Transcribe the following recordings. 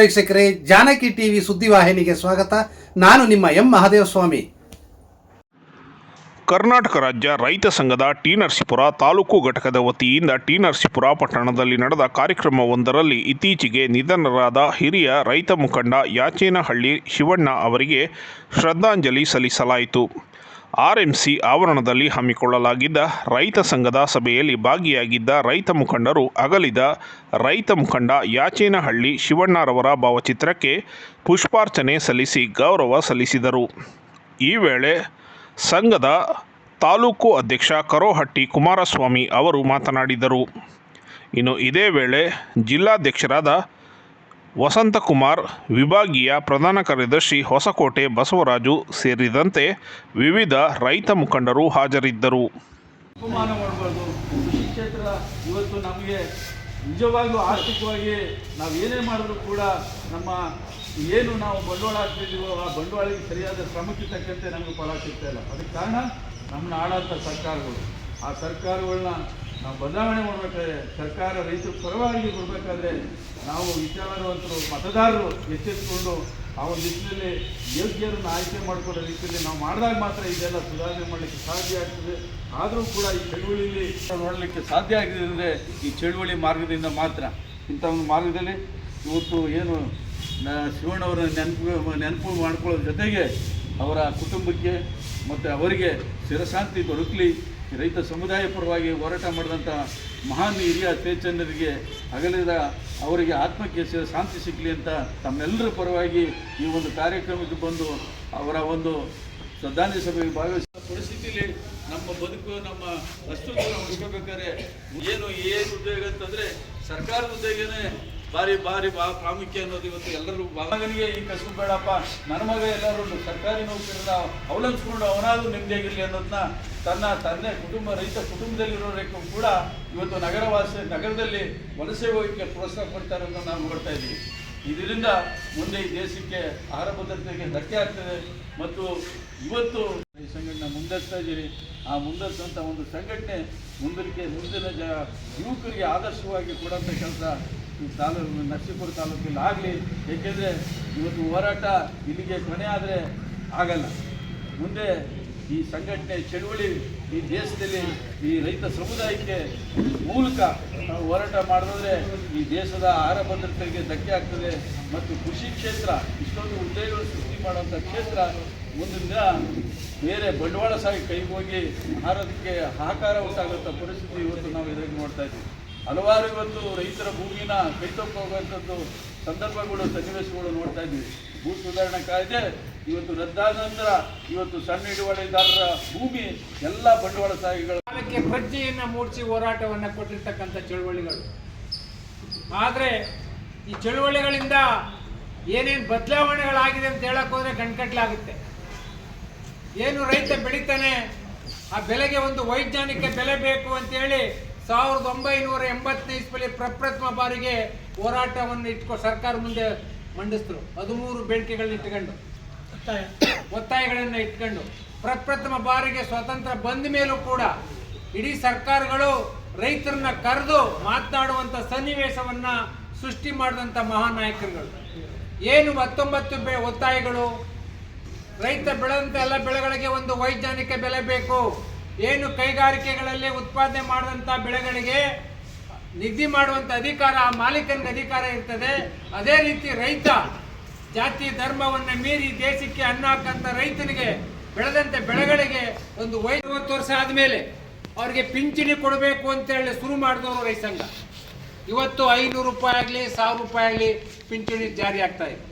ವೀಕ್ಷಕರೇ, ಜಾನಕಿ ಟಿವಿ ಸುದ್ದಿವಾಹಿನಿಗೆ ಸ್ವಾಗತ. ನಾನು ನಿಮ್ಮ ಎಂ ಮಹಾದೇವಸ್ವಾಮಿ. ಕರ್ನಾಟಕ ರಾಜ್ಯ ರೈತ ಸಂಘದ ಟಿ ನರಸೀಪುರ ತಾಲೂಕು ಘಟಕದ ವತಿಯಿಂದ ಟಿ ನರಸೀಪುರ ಪಟ್ಟಣದಲ್ಲಿ ನಡೆದ ಕಾರ್ಯಕ್ರಮವೊಂದರಲ್ಲಿ ಇತ್ತೀಚೆಗೆ ನಿಧನರಾದ ಹಿರಿಯ ರೈತ ಮುಖಂಡ ಯಾಚೇನಹಳ್ಳಿ ಶಿವಣ್ಣ ಅವರಿಗೆ ಶ್ರದ್ಧಾಂಜಲಿ ಸಲ್ಲಿಸಲಾಯಿತು. ಆರ್ಎಂಸಿ ಆವರಣದಲ್ಲಿ ಹಮ್ಮಿಕೊಳ್ಳಲಾಗಿದ್ದ ರೈತ ಸಂಘದ ಸಭೆಯಲ್ಲಿ ಭಾಗಿಯಾಗಿದ್ದ ರೈತ ಮುಖಂಡರು ಅಗಲಿದ ರೈತ ಮುಖಂಡ ಯಾಚೇನಹಳ್ಳಿ ಶಿವಣ್ಣರವರ ಭಾವಚಿತ್ರಕ್ಕೆ ಪುಷ್ಪಾರ್ಚನೆ ಸಲ್ಲಿಸಿ ಗೌರವ ಸಲ್ಲಿಸಿದರು. ಈ ವೇಳೆ ಸಂಘದ ತಾಲೂಕು ಅಧ್ಯಕ್ಷ ಕರೋಹಟ್ಟಿ ಕುಮಾರಸ್ವಾಮಿ ಅವರು ಮಾತನಾಡಿದರು. ಇನ್ನು ಇದೇ ವೇಳೆ ಜಿಲ್ಲಾಧ್ಯಕ್ಷರಾದ ವಸಂತಕುಮಾರ್, ವಿಭಾಗೀಯ ಪ್ರಧಾನ ಕಾರ್ಯದರ್ಶಿ ಹೊಸಕೋಟೆ ಬಸವರಾಜು ಸೇರಿದಂತೆ ವಿವಿಧ ರೈತ ಮುಖಂಡರು ಹಾಜರಿದ್ದರು. ಅಪಮಾನ ಮಾಡಬಾರ್ದು. ಕೃಷಿ ಕ್ಷೇತ್ರ ಇವತ್ತು ನಮಗೆ ನಿಜವಾಗ್ಲೂ ಆರ್ಥಿಕವಾಗಿ ನಾವು ಏನೇ ಮಾಡಿದ್ರು ಕೂಡ ನಮ್ಮ ಏನು ನಾವು ಬಂಡವಾಳ ಹಾಕ್ತಿದ್ದೀವೋ ಆ ಬಂಡವಾಳಕ್ಕೆ ಸರಿಯಾದ ಶ್ರಮಕ್ಕೆ ತಕ್ಕಂತೆ ನಮಗೆ ಫಲ ಸಿಗ್ತಾ ಇಲ್ಲ. ಅದಕ್ಕೆ ಕಾರಣ ನಮ್ಮನ್ನ ಆಡಂಥ ಸರ್ಕಾರಗಳು. ಆ ಸರ್ಕಾರಗಳನ್ನ ನಾವು ಬದಲಾವಣೆ ಮಾಡಬೇಕಾದ್ರೆ ಸರ್ಕಾರ ರೈತರ ಪರವಾಗಿ ಬರಬೇಕಾದ್ರೆ ನಾವು ವಿಚಾರವಂತರು, ಮತದಾರರು ಎಚ್ಚೆತ್ತುಕೊಂಡು ಆ ಒಂದು ನಿಟ್ಟಿನಲ್ಲಿ ಯೋಗ್ಯರನ್ನು ಆಯ್ಕೆ ಮಾಡಿಕೊಳ್ಳೋ ರೀತಿಯಲ್ಲಿ ನಾವು ಮಾಡಿದಾಗ ಮಾತ್ರ ಇದೆಲ್ಲ ಸುಧಾರಣೆ ಮಾಡಲಿಕ್ಕೆ ಸಾಧ್ಯ ಆಗ್ತದೆ. ಆದರೂ ಕೂಡ ಈ ಚಳುವಳಿಯಲ್ಲಿ ನೋಡಲಿಕ್ಕೆ ಸಾಧ್ಯ ಆಗಿದೆ ಅಂದರೆ ಈ ಚಳುವಳಿ ಮಾರ್ಗದಿಂದ ಮಾತ್ರ. ಇಂಥ ಒಂದು ಮಾರ್ಗದಲ್ಲಿ ಇವತ್ತು ಏನು ಶಿವಣ್ಣವರ ನೆನಪು ನೆನಪು ಮಾಡ್ಕೊಳ್ಳೋದ್ರ ಜೊತೆಗೆ ಅವರ ಕುಟುಂಬಕ್ಕೆ ಮತ್ತು ಅವರಿಗೆ ಸ್ಥಿರಶಾಂತಿ ದೊರಕಲಿ. ರೈತ ಸಮುದಾಯ ಪರವಾಗಿ ಹೋರಾಟ ಮಾಡಿದಂಥ ಮಹಾನ್ ಹಿರಿಯ ತೇಜನ್ನರಿಗೆ ಅಗಲಿದ ಅವರಿಗೆ ಆತ್ಮಕ್ಕೆ ಶಾಂತಿ ಸಿಗಲಿ ಅಂತ ತಮ್ಮೆಲ್ಲರ ಪರವಾಗಿ ಈ ಒಂದು ಕಾರ್ಯಕ್ರಮಕ್ಕೆ ಬಂದು ಅವರ ಒಂದು ಶ್ರದ್ಧಾಂಜಲಿ ಸಭೆಗೆ ಭಾಗವಹಿಸಿದ ಪರಿಸ್ಥಿತಿಯಲ್ಲಿ ನಮ್ಮ ಬದುಕು ನಮ್ಮ ಅಸ್ತಿತ್ವ ಉಳಿಸ್ಕೋಬೇಕಾದ್ರೆ ಏನು ಏನು ಉದ್ಯೋಗ ಅಂತಂದರೆ ಸರ್ಕಾರದ ಉದ್ಯೋಗನೇ ಭಾರಿ ಬಾರಿ ಬಾ ಪ್ರಾಮುಖ್ಯ ಅನ್ನೋದು ಇವತ್ತು ಎಲ್ಲರೂ ಮಗನಿಗೆ ಈ ಕಸು ಬೇಡಪ್ಪ. ನನ್ನ ಮಗ ಎಲ್ಲರೂ ಸರ್ಕಾರಿ ನೌಕರನ್ನ ಅವಲಂಬಿಸ್ಕೊಂಡು ಅವನಾದ್ರೂ ನೆಮ್ಮದಿಯಾಗಿರಲಿ ಅನ್ನೋದನ್ನ ತನ್ನ ತಂದೆ ಕುಟುಂಬ ರೈತ ಕುಟುಂಬದಲ್ಲಿರೋರಿಗೂ ಕೂಡ ಇವತ್ತು ನಗರವಾಸಿ ನಗರದಲ್ಲಿ ವಲಸೆ ಹೋಗಕ್ಕೆ ಪ್ರೋತ್ಸಾಹ ಕೊಡ್ತಾರೆ ಅಂತ ನಾವು ನೋಡ್ತಾ ಇದ್ದೀವಿ. ಇದರಿಂದ ಮುಂದೆ ಈ ದೇಶಕ್ಕೆ ಆಹಾರ ಭದ್ರತೆಗೆ ಧಕ್ಕೆ ಆಗ್ತದೆ. ಮತ್ತು ಇವತ್ತು ಈ ಸಂಘಟನೆ ಮುಂದೆಸ್ತಾ ಇದ್ದೀರಿ. ಆ ಮುಂದೆಸ್ತಂಥ ಒಂದು ಸಂಘಟನೆ ಮುಂದಕ್ಕೆ ಮುಂದಿನ ಜ ಯುವಕರಿಗೆ ಆದರ್ಶವಾಗಿ ಕೊಡೋಂಥ ಕೆಲಸ ಈ ತಾಲೂಕು, ನರಸೀಪುರ ತಾಲೂಕಲ್ಲಿ ಆಗಲಿ, ಏಕೆಂದರೆ ಇವತ್ತು ಹೋರಾಟ ಇಲ್ಲಿಗೆ ಕೊನೆ ಆದರೆ ಆಗಲ್ಲ. ಮುಂದೆ ಈ ಸಂಘಟನೆ ಚಳುವಳಿ ಈ ದೇಶದಲ್ಲಿ ಈ ರೈತ ಸಮುದಾಯಕ್ಕೆ ಮೂಲಕ ನಾವು ಹೋರಾಟ ಮಾಡಿದ್ರೆ ಈ ದೇಶದ ಆಹಾರ ಭದ್ರತೆಗೆ ಧಕ್ಕೆ ಆಗ್ತದೆ ಮತ್ತು ಕೃಷಿ ಕ್ಷೇತ್ರ ಇಷ್ಟೊಂದು ಉದ್ಯೋಗಗಳು ಸೃಷ್ಟಿ ಮಾಡುವಂಥ ಕ್ಷೇತ್ರ ಮುಂದಿನ ದಿನ ಬೇರೆ ಬಂಡವಾಳ ಸಾಗಿ ಕೈಗೆ ಹೋಗಿ ಆಹಾರಕ್ಕೆ ಹಾಕಾರ ಉಂಟಾಗುವಂಥ ಪರಿಸ್ಥಿತಿ ಇವತ್ತು ನಾವು ಎದುರಿಗೆ ನೋಡ್ತಾ ಇದ್ದೀವಿ. ಹಲವಾರು ಇವತ್ತು ರೈತರ ಭೂಮಿನ ಕೈತಪ್ಪು ಹೋಗುವಂಥದ್ದು ಸಂದರ್ಭಗಳು, ಸನ್ನಿವೇಶಗಳು ನೋಡ್ತಾ ಇದ್ದೀವಿ. ಭೂ ಸುಧಾರಣಾ ಕಾಯ್ದೆ, ಇವತ್ತು ರದ್ದಾದ ನಂತರ ಇವತ್ತು ಸಣ್ಣ ಹಿಡುವಳಿದಾರರ ಭೂಮಿ, ಎಲ್ಲ ಬಂಡವಾಳ ಸಾಹಿಗಳು ಅದಕ್ಕೆ ಪ್ರಜ್ಞೆಯನ್ನು ಮೂಡಿಸಿ ಹೋರಾಟವನ್ನು ಕೊಟ್ಟಿರ್ತಕ್ಕಂಥ ಚಳುವಳಿಗಳು. ಆದರೆ ಈ ಚಳುವಳಿಗಳಿಂದ ಏನೇನು ಬದಲಾವಣೆಗಳಾಗಿದೆ ಅಂತ ಹೇಳಕ್ ಹೋದ್ರೆ ಗಂಟ್ಕಟ್ಲಾಗುತ್ತೆ ಏನು ರೈತ ಬೆಳಿತಾನೆ, ಆ ಬೆಲೆಗೆ ಒಂದು ವೈಜ್ಞಾನಿಕ ಬೆಲೆ ಬೇಕು ಅಂತೇಳಿ ಸಾವಿರದ ಒಂಬೈನೂರ ಎಂಬತ್ತನೇ ಇಸ್ಪಲ್ಲಿ ಪ್ರಪ್ರಥಮ ಬಾರಿಗೆ ಹೋರಾಟವನ್ನು ಇಟ್ಕೊ ಸರ್ಕಾರ ಮುಂದೆ ಮಂಡಿಸಿದ್ರು. ಹದಿಮೂರು ಬೇಡಿಕೆಗಳನ್ನ ಇಟ್ಕೊಂಡು. ಒತ್ತಾಯಗಳನ್ನು ಇಟ್ಕೊಂಡು. ಪ್ರಪ್ರಥಮ ಬಾರಿಗೆ ಸ್ವತಂತ್ರ ಬಂದ ಮೇಲೂ ಕೂಡ ಇಡೀ ಸರ್ಕಾರಗಳು ರೈತರನ್ನ ಕರೆದು ಮಾತನಾಡುವಂಥ ಸನ್ನಿವೇಶವನ್ನ ಸೃಷ್ಟಿ ಮಾಡಿದಂಥ ಮಹಾನ್ ನಾಯಕರುಗಳು ಏನು ಹತ್ತೊಂಬತ್ತು ಬೆ ಒತ್ತಾಯಗಳು? ರೈತ ಬೆಳೆದಂಥ ಎಲ್ಲ ಬೆಳೆಗಳಿಗೆ ಒಂದು ವೈಜ್ಞಾನಿಕ ಬೆಲೆ ಬೇಕು. ಏನು ಕೈಗಾರಿಕೆಗಳಲ್ಲಿ ಉತ್ಪಾದನೆ ಮಾಡಿದಂಥ ಬೆಳೆಗಳಿಗೆ ನಿಧಿ ಮಾಡುವಂಥ ಅಧಿಕಾರ, ಆ ಮಾಲೀಕನಿಗೆ ಅಧಿಕಾರ ಇರ್ತದೆ. ಅದೇ ರೀತಿ ರೈತ ಜಾತಿ ಧರ್ಮವನ್ನು ಮೀರಿ ದೇಶಕ್ಕೆ ಅನ್ನ ಹಾಕಂತ ರೈತನಿಗೆ ಬೆಳೆದಂಥ ಬೆಳೆಗಳಿಗೆ ಒಂದು ಐವತ್ತು ವರ್ಷ ಆದಮೇಲೆ ಅವ್ರಿಗೆ ಪಿಂಚಣಿ ಕೊಡಬೇಕು ಅಂತೇಳಿ ಶುರು ಮಾಡಿದವರು ರೈತ ಸಂಘ. ಇವತ್ತು ಐನೂರು ರೂಪಾಯಿ ಆಗಲಿ, ಸಾವಿರ ರೂಪಾಯಿ ಆಗಲಿ ಪಿಂಚಣಿ ಜಾರಿ ಆಗ್ತಾ ಇದೆ.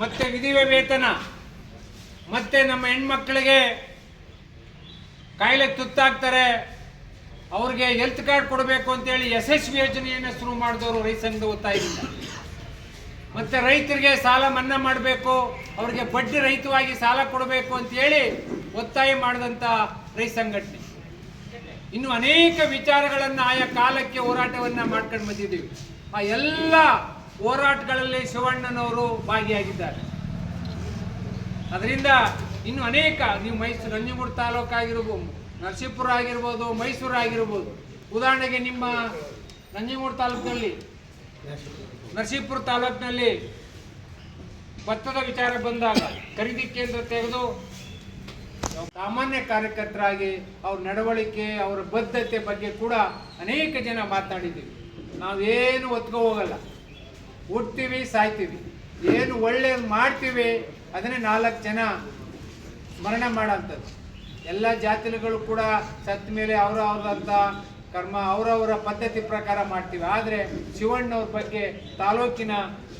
ಮತ್ತೆ ವಿಧಿವೆ ವೇತನ ಮತ್ತೆ ನಮ್ಮ ಹೆಣ್ಮಕ್ಳಿಗೆ ಕಾಯಿಲೆ ತುತ್ತಾಗ್ತಾರೆ. ಅವ್ರಿಗೆ ಹೆಲ್ತ್ ಕಾರ್ಡ್ ಕೊಡಬೇಕು ಅಂತೇಳಿ ಯಶಸ್ವಿ ಯೋಜನೆಯನ್ನು ಶುರು ಮಾಡಿದವರು ರೈತ ಸಂಘದ ಒತ್ತಾಯದಿಂದ ಮತ್ತೆ ರೈತರಿಗೆ ಸಾಲ ಮನ್ನಾ ಮಾಡಬೇಕು, ಅವರಿಗೆ ಬಡ್ಡಿ ರಹಿತವಾಗಿ ಸಾಲ ಕೊಡಬೇಕು ಅಂತೇಳಿ ಒತ್ತಾಯ ಮಾಡಿದಂಥ ರೈತ ಸಂಘಟನೆ. ಇನ್ನು ಅನೇಕ ವಿಚಾರಗಳನ್ನು ಆಯಾ ಕಾಲಕ್ಕೆ ಹೋರಾಟವನ್ನ ಮಾಡ್ಕೊಂಡು ಬಂದಿದ್ದೀವಿ. ಆ ಎಲ್ಲ ಹೋರಾಟಗಳಲ್ಲಿ ಶಿವಣ್ಣನವರು ಭಾಗಿಯಾಗಿದ್ದಾರೆ. ಅದರಿಂದ ಇನ್ನು ಅನೇಕ, ನೀವು ಮೈಸೂರು ನಂಜನಗೂಡು ತಾಲೂಕು ಆಗಿರ್ಬೋದು ನರಸೀಪುರ ಆಗಿರ್ಬೋದು, ಮೈಸೂರು ಆಗಿರ್ಬೋದು. ಉದಾಹರಣೆಗೆ ನಿಮ್ಮ ನಂಜನಗೂಡು ತಾಲೂಕಿನಲ್ಲಿ, ನರಸೀಪುರ ತಾಲೂಕಿನಲ್ಲಿ ಭತ್ತದ ವಿಚಾರ ಬಂದಾಗ ಖರೀದಿ ಕೇಂದ್ರ ತೆಗೆದು ಸಾಮಾನ್ಯ ಕಾರ್ಯಕರ್ತರಾಗಿ ಅವ್ರ ನಡವಳಿಕೆ, ಅವರ ಬದ್ಧತೆ ಬಗ್ಗೆ ಕೂಡ ಅನೇಕ ಜನ ಮಾತನಾಡಿದ್ದೀವಿ ನಾವೇನು ಒತ್ಕೋ ಹೋಗಲ್ಲ. ಹುಟ್ತೀವಿ ಸಾಯ್ತೀವಿ. ಏನು ಒಳ್ಳೇದು ಮಾಡ್ತೀವಿ, ಅದನ್ನೇ ನಾಲ್ಕು ಜನ ಸ್ಮರಣೆ ಮಾಡೋಂಥದ್ದು ಎಲ್ಲ ಜಾತಿಗಳು ಕೂಡ ಸತ್ತ ಮೇಲೆ ಅವರ ಅವ್ರದಂಥ ಕರ್ಮ ಅವರವರ ಪದ್ಧತಿ ಪ್ರಕಾರ ಮಾಡ್ತೀವಿ. ಆದರೆ ಶಿವಣ್ಣವ್ರ ಬಗ್ಗೆ ತಾಲೂಕಿನ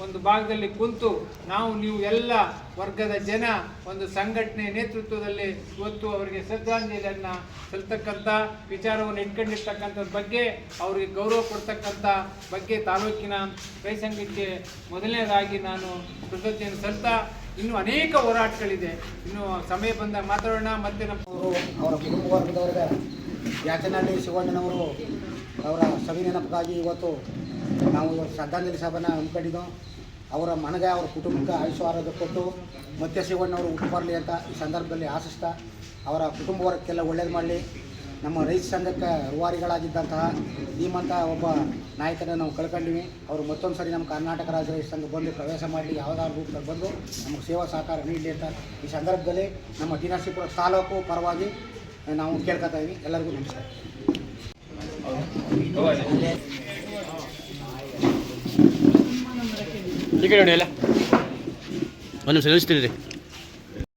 ಒಂದು ಭಾಗದಲ್ಲಿ ಕುಂತು ನಾವು, ನೀವು ಎಲ್ಲ ವರ್ಗದ ಜನ ಒಂದು ಸಂಘಟನೆ ನೇತೃತ್ವದಲ್ಲಿ ಇವತ್ತು ಅವರಿಗೆ ಶ್ರದ್ಧಾಂಜಲಿಯನ್ನು ಸಲ್ತಕ್ಕಂಥ ವಿಚಾರವನ್ನು ಇಟ್ಕೊಂಡಿರ್ತಕ್ಕಂಥದ್ರ ಬಗ್ಗೆ ಅವರಿಗೆ ಗೌರವ ಕೊಡ್ತಕ್ಕಂಥ ಬಗ್ಗೆ ತಾಲೂಕಿನ ಕೈ ಸಂಘಕ್ಕೆ ಮೊದಲನೇದಾಗಿ ನಾನು ಕೃತಜ್ಞತೆ ಸಲ್ತಾ ಇನ್ನು ಅನೇಕ ಹೋರಾಟಗಳಿದೆ. ಇನ್ನು ಸಮಯ ಬಂದಾಗ ಮಾತಾಡೋಣ, ಮತ್ತೆ ನಮ್ಮ ಅವರು, ಅವರ ಕುಟುಂಬ ವರ್ಗದವರಿಗೆ ಯಾಚನಹಳ್ಳಿ ಶಿವಣ್ಣನವರು ಅವರ ಸವಿ ನೆನಪಿಗಾಗಿ ಇವತ್ತು ನಾವು ಇವತ್ತು ಶ್ರದ್ಧಾಂಜಲಿ ಸಭೆನ ಹಮ್ಮಿಕೊಂಡಿದ್ದು. ಅವರ ಮನೆಗೆ ಅವರ ಕುಟುಂಬಕ್ಕೆ ಆಯುಷ ಆರೋಗ್ಯ ಕೊಟ್ಟು, ಮತ್ತೆ ಶಿವಣ್ಣವರು ಹುಟ್ಟು ಬರಲಿ ಅಂತ ಈ ಸಂದರ್ಭದಲ್ಲಿ ಆಶಿಸ್ತಾ, ಅವರ ಕುಟುಂಬ ವರ್ಗಕ್ಕೆಲ್ಲ ಒಳ್ಳೇದು ಮಾಡಲಿ. ನಮ್ಮ ರೈತ ಸಂಘಕ್ಕೆ ರೂವಾರಿಗಳಾಗಿದ್ದಂತಹ ಧೀಮಂತ ಒಬ್ಬ ನಾಯಕನ ನಾವು ಕಳ್ಕೊಂಡಿವಿ. ಅವರು ಮತ್ತೊಂದು ಸರಿ ನಮ್ಮ ಕರ್ನಾಟಕ ರಾಜ್ಯ ರೈತ ಸಂಘ ಬಂದು ಪ್ರವೇಶ ಮಾಡಿ ಯಾವುದಾದ್ರು ರೂಪದಲ್ಲಿ ಬಂದು ನಮಗೆ ಸೇವಾ ಸಹಕಾರ ನೀಡಲಿ ಅಂತ ಈ ಸಂದರ್ಭದಲ್ಲಿ ನಮ್ಮ ದಿನಸಿಪುರ ತಾಲೂಕು ಪರವಾಗಿ ನಾವು ಕೇಳ್ಕೊತಾ ಇದ್ದೀವಿ ಎಲ್ಲರಿಗೂ ನಮಸ್ಕಾರ. ಅಲ್ಲ. ಒಂದು ನಿಮಿಷ ನಿಲ್ಲಿಸ್ತೀನಿ ರೀ.